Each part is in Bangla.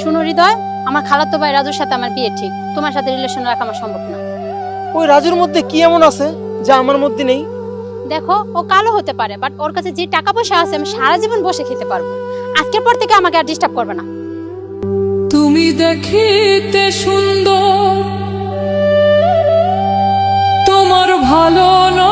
শুনো হৃদয় আমার খালাতো ভাই রাজুর সাথে আমার বিয়ে ঠিক। তোমার সাথে রিলেশন রাখা আমার সম্ভব না। ওই রাজুর মধ্যে কি এমন আছে যা আমার মধ্যে নেই? দেখো ও কালো হতে পারে বাট ওর কাছে যে টাকা পয়সা আছে আমি সারা জীবন বসে খেতে পারব। আজকের পর থেকে আমাকে আর ডিস্টার্ব করবে না। তুমি দেখিতে সুন্দর তোমার ভালো নয়।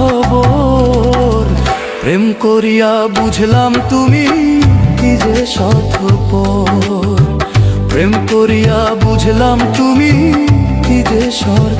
খবর। প্রেম করিয়া বুঝলাম তুমি কি যে স্বার্থপর প্রেম করিয়া বুঝলাম তুমি কি যে স্বার্থপর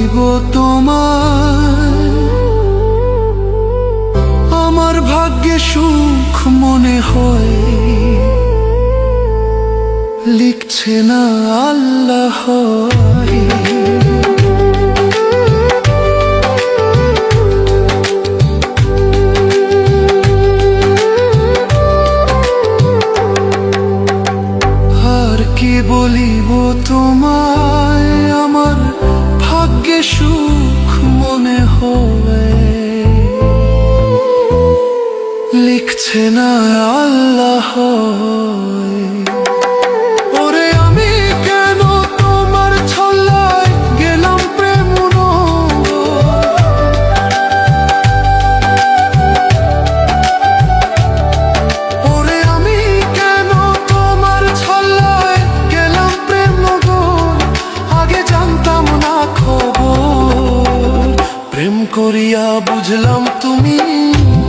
বলিব তোমার আমার ভাগ্যে সুখ মনে হয়। লিখছে না আল্লাহ। আর কি বলিব তোমায়? লিখছে না আল্লাহ আমি কেন তোমার ছল্লায় গেলাম প্রেম আমি কেন তোমার ছল্লায় গেলাম প্রেম আগে জানতাম না প্রেম করিয়া বুঝলাম তুমি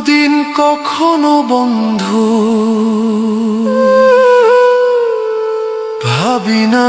কোনদিন কখনো বন্ধু। ভাবি না